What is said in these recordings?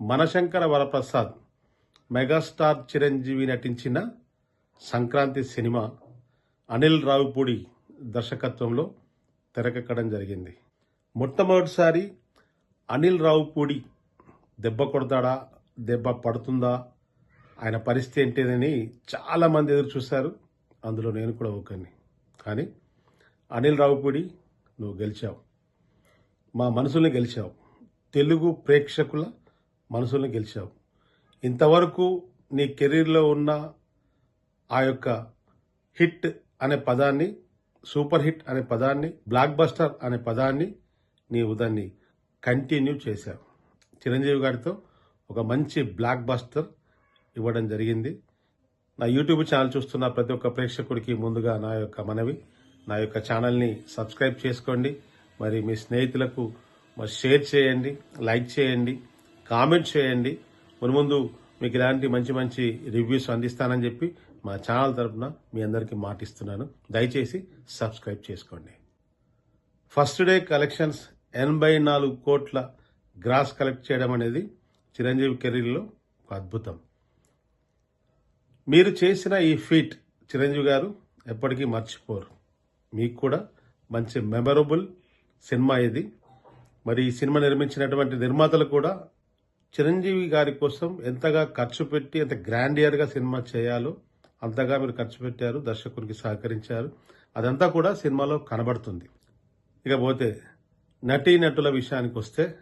మనశంకర Varaprasad megastar Chiranjeevi నటించిన Sankranti cinema Anil Ravipudi దర్శకత్వంలో తెరకెక్కడం జరిగింది. మొట్టమొదటిసారి అనిల్ రావుపూడి దెబ్బ కొడతాడా దెబ్బ పడుతుందా ఆయన పరిస్థితి ఏంటిదని చాలా మంది ఎదురు చూశారు. అందులో నేను కూడా ఒకరిని. కానీ అనిల్ రావుపూడి నువ్వు గెలిచావు. మా మనసుల్ని గెలిచావు. తెలుగు ప్రేక్షకుల మనసుల్ని గెలిచావు. ఇంతవరకు నీ కెరీర్లో ఉన్న ఆ యొక్క హిట్ అనే పదాన్ని సూపర్ హిట్ అనే పదాన్ని బ్లాక్ బస్టర్ అనే పదాన్ని నీవు దాన్ని కంటిన్యూ చేశావు. చిరంజీవి గారితో ఒక మంచి బ్లాక్ బస్టర్ ఇవ్వడం జరిగింది. నా యూట్యూబ్ ఛానల్ చూస్తున్న ప్రతి ఒక్క ప్రేక్షకుడికి ముందుగా నా యొక్క మనవి. నా యొక్క ఛానల్ని సబ్స్క్రైబ్ చేసుకోండి. మరి మీ స్నేహితులకు మరి షేర్ చేయండి లైక్ చేయండి. కామెంట్ చేయండి. మున్ముందు మీకు ఇలాంటి మంచి మంచి రివ్యూస్ అందిస్తానని చెప్పి మా ఛానల్ తరపున మీ అందరికీ మాటిస్తున్నాను. దయచేసి సబ్స్క్రైబ్ చేసుకోండి. ఫస్ట్ డే కలెక్షన్స్ ఎనభై నాలుగు కోట్ల గ్రాస్ కలెక్ట్ చేయడం అనేది చిరంజీవి కెరీర్లో ఒక అద్భుతం. మీరు చేసిన ఈ ఫీట్ చిరంజీవి గారు ఎప్పటికీ మర్చిపోరు. మీకు కూడా మంచి మెమరబుల్ సినిమా ఇది. మరి ఈ సినిమా నిర్మించినటువంటి నిర్మాతలు కూడా చిరంజీవి గారి కోసం ఎంతగా ఖర్చు పెట్టి ఎంత గ్రాండియర్గా సినిమా చేయాలో అంతగా మీరు ఖర్చు పెట్టారు దర్శకునికి సహకరించారు. అదంతా కూడా సినిమాలో కనబడుతుంది. ఇకపోతే నటీ నటుల విషయానికి వస్తే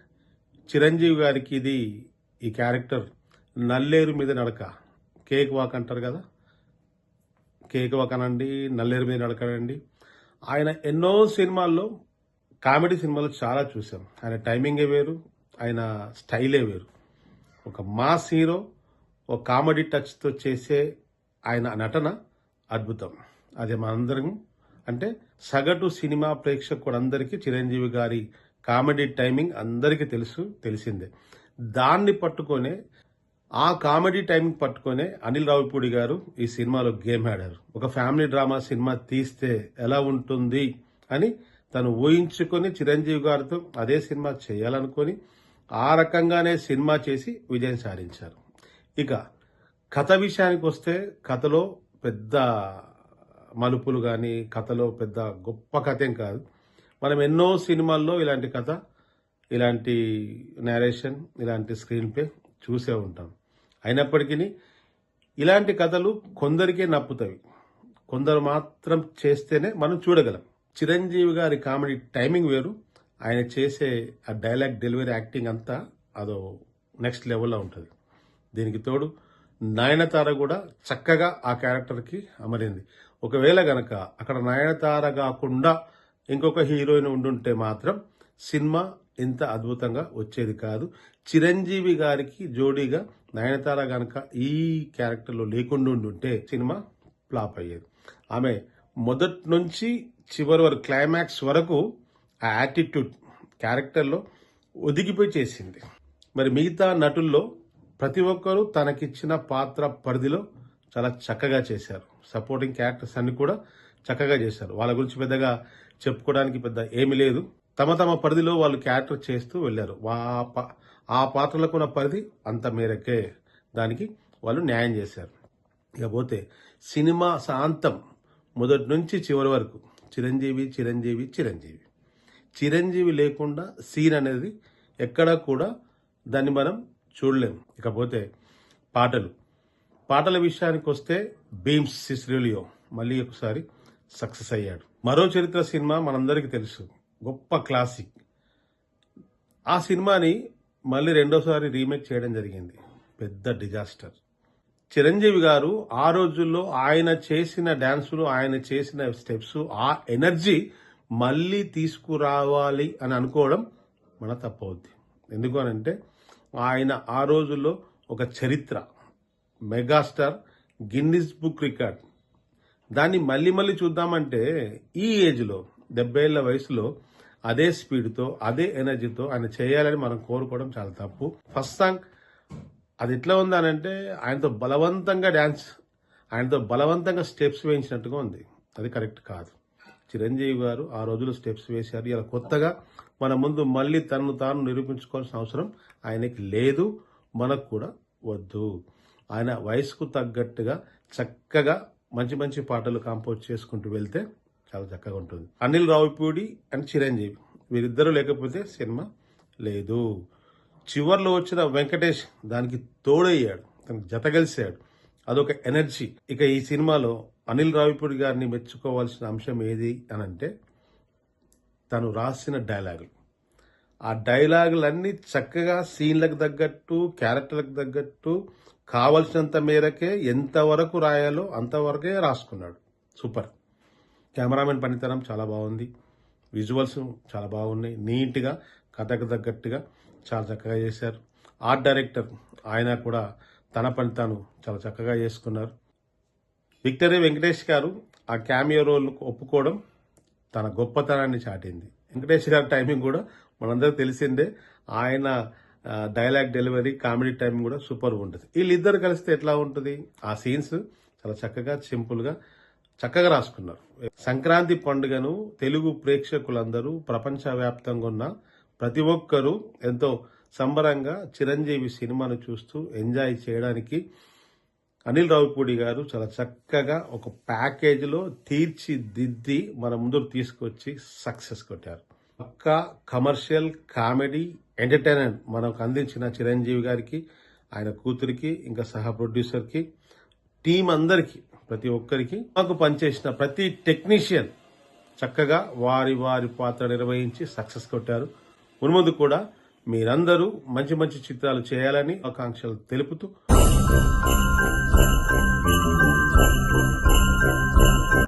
చిరంజీవి గారికి ఇది ఈ క్యారెక్టర్ నల్లేరు మీద నడక. కేక్ వాక్ అంటారు కదా? కేక్ వాక్ అనండి నల్లేరు మీద నడకనండి ఆయన ఎన్నో సినిమాల్లో కామెడీ సినిమాలు చాలా చూసాం ఆయన టైమింగే వేరు ఆయన స్టైలే వేరు. ఒక మాస్ హీరో ఒక కామెడీ టచ్తో చేసే ఆయన నటన అద్భుతం. అది మనందరం అంటే సగటు సినిమా ప్రేక్షకులందరికీ చిరంజీవి గారి కామెడీ టైమింగ్ అందరికీ తెలుసు తెలిసిందే. దాన్ని పట్టుకొనే ఆ కామెడీ టైమింగ్ పట్టుకొనే అనిల్ రావుపూడి గారు ఈ సినిమాలో గేమ్ ఆడారు. ఒక ఫ్యామిలీ డ్రామా సినిమా తీస్తే ఎలా ఉంటుంది అని తను ఊహించుకొని చిరంజీవి గారితో అదే సినిమా చేయాలనుకొని ఆ రకంగానే సినిమా చేసి విజయం సాధించారు. ఇక కథ విషయానికి వస్తే కథలో పెద్ద మలుపులు కానీ కథలో పెద్ద గొప్ప కథ ఏం కాదు. మనం ఎన్నో సినిమాల్లో ఇలాంటి కథ ఇలాంటి నేరేషన్ ఇలాంటి స్క్రీన్ ప్లే చూసే ఉంటాం. అయినప్పటికీ ఇలాంటి కథలు కొందరికే నప్పుతాయి. కొందరు మాత్రం చేస్తేనే మనం చూడగలం. చిరంజీవి గారి కామెడీ టైమింగ్ వేరు. ఆయన చేసే ఆ డైలాగ్ డెలివరీ యాక్టింగ్ అంతా అదో నెక్స్ట్ లెవెల్లో ఉంటుంది. దీనికి తోడు నయనతార కూడా చక్కగా ఆ క్యారెక్టర్కి అమరింది. ఒకవేళ గనక అక్కడ నయనతార కాకుండా ఇంకొక హీరోయిన్ ఉండుంటే మాత్రం సినిమా ఇంత అద్భుతంగా వచ్చేది కాదు. చిరంజీవి గారికి జోడీగా నయనతార గనక ఈ క్యారెక్టర్లో లేకుండా ఉండుంటే సినిమా ఫ్లాప్ అయ్యేది. ఆమె మొదటి నుంచి చివరి వరకు క్లైమాక్స్ వరకు ఆ యాటిట్యూడ్ క్యారెక్టర్లో ఒదిగిపోయి చేసింది. మరి మిగతా నటుల్లో ప్రతి ఒక్కరూ తనకిచ్చిన పాత్ర పరిధిలో చాలా చక్కగా చేశారు. సపోర్టింగ్ క్యారెక్టర్స్ అన్ని కూడా చక్కగా చేశారు. వాళ్ళ గురించి పెద్దగా చెప్పుకోవడానికి పెద్ద ఏమీ లేదు. తమ తమ పరిధిలో వాళ్ళు క్యారెక్టర్ చేస్తూ వెళ్ళారు. వా- ఆ పాత్రలకు ఉన్న పరిధి అంత మేరకే దానికి వాళ్ళు న్యాయం చేశారు. ఇకపోతే సినిమా శాంతం మొదటి నుంచి చివరి వరకు చిరంజీవి చిరంజీవి చిరంజీవి. చిరంజీవి లేకుండా సీన్ అనేది ఎక్కడా కూడా దాన్ని మనం చూడలేం ఇకపోతే పాటలు. పాటల విషయానికి వస్తే బీమ్స్ సిస్రేలియో మళ్ళీ ఒకసారి సక్సెస్ అయ్యాడు. మరో చరిత్ర సినిమా మనందరికీ తెలుసు. గొప్ప క్లాసిక్. ఆ సినిమాని మళ్ళీ రెండోసారి రీమేక్ చేయడం జరిగింది. పెద్ద డిజాస్టర్. చిరంజీవి గారు ఆ రోజుల్లో ఆయన చేసిన డ్యాన్సులు ఆయన చేసిన స్టెప్స్ ఆ ఎనర్జీ మళ్ళీ తీసుకురావాలి అని అనుకోవడం మన తప్పవుద్ది. ఎందుకు అని అంటే ఆయన ఆ రోజుల్లో ఒక చరిత్ర మెగాస్టార్ గిన్నిస్ బుక్ రికార్డ్. దాన్ని మళ్ళీ మళ్ళీ చూద్దామంటే ఈ ఏజ్లో డెబ్బై ఏళ్ళ వయసులో అదే స్పీడ్తో అదే ఎనర్జీతో ఆయన చేయాలని మనం కోరుకోవడం చాలా తప్పు. ఫస్ట్ సాంగ్ అది ఎట్లా ఉందనంటే ఆయనతో బలవంతంగా డ్యాన్స్ ఆయనతో బలవంతంగా స్టెప్స్ వేయించినట్టుగా ఉంది. అది కరెక్ట్ కాదు. చిరంజీవి గారు ఆ రోజులు స్టెప్స్ వేశారు. ఇలా కొత్తగా మన ముందు మళ్ళీ తనను తాను నిరూపించుకోవాల్సిన అవసరం ఆయనకి లేదు మనకు కూడా వద్దు. ఆయన వయసుకు తగ్గట్టుగా చక్కగా మంచి మంచి పాటలు కంపోజ్ చేసుకుంటూ వెళ్తే చాలా చక్కగా ఉంటుంది. అనిల్ రావిపూడి అండ్ చిరంజీవి వీరిద్దరూ లేకపోతే సినిమా లేదు. చివర్లో వచ్చిన వెంకటేష్ దానికి తోడయ్యాడు తనకు జత కలిశాడు అదొక ఎనర్జీ. ఇక ఈ సినిమాలో అనిల్ రావిపూడి గారిని మెచ్చుకోవాల్సిన అంశం ఏది అని అంటే తను రాసిన డైలాగులు. ఆ డైలాగులన్నీ చక్కగా సీన్లకు తగ్గట్టు క్యారెక్టర్లకు తగ్గట్టు కావలసినంత మేరకే ఎంతవరకు రాయాలో అంతవరకే రాసుకున్నాడు. సూపర్. కెమెరామెన్ పనితనం చాలా బాగుంది. విజువల్స్ చాలా బాగున్నాయి. నీట్గా కథకు తగ్గట్టుగా చాలా చక్కగా చేశారు. ఆర్ట్ డైరెక్టర్ ఆయన కూడా తన పని తాను చాలా చక్కగా చేసుకున్నారు. విక్టరీ వెంకటేష్ గారు ఆ క్యామియో రోల్ ఒప్పుకోవడం తన గొప్పతనాన్ని చాటింది. వెంకటేష్ గారి టైమింగ్ కూడా మనందరూ తెలిసిందే. ఆయన డైలాగ్ డెలివరీ కామెడీ టైమింగ్ కూడా సూపర్ ఉంటుంది. వీళ్ళిద్దరు కలిస్తే ఎట్లా ఉంటుంది? ఆ సీన్స్ చాలా చక్కగా సింపుల్గా చక్కగా రాసుకున్నారు. సంక్రాంతి పండుగను తెలుగు ప్రేక్షకులందరూ ప్రపంచవ్యాప్తంగా ఉన్న ప్రతి ఒక్కరూ ఎంతో సంబరంగా చిరంజీవి సినిమాను చూస్తూ ఎంజాయ్ చేయడానికి అనిల్ రావుపూడి గారు చాలా చక్కగా ఒక ప్యాకేజీలో తీర్చిదిద్ది మన ముందుకు తీసుకొచ్చి సక్సెస్ కొట్టారు. పక్కా కమర్షియల్ కామెడీ ఎంటర్టైన్మెంట్ మనకు అందించిన చిరంజీవి గారికి ఆయన కూతురికి ఇంకా సహా ప్రొడ్యూసర్కి టీం అందరికీ ప్రతి ఒక్కరికి మాకు పనిచేసిన ప్రతి టెక్నీషియన్ చక్కగా వారి వారి పాత్ర నిర్వహించి సక్సెస్ కొట్టారు. మున్ముందు కూడా మీరందరూ మంచి మంచి చిత్రాలు చేయాలని ఆకాంక్షలు తెలుపుతూ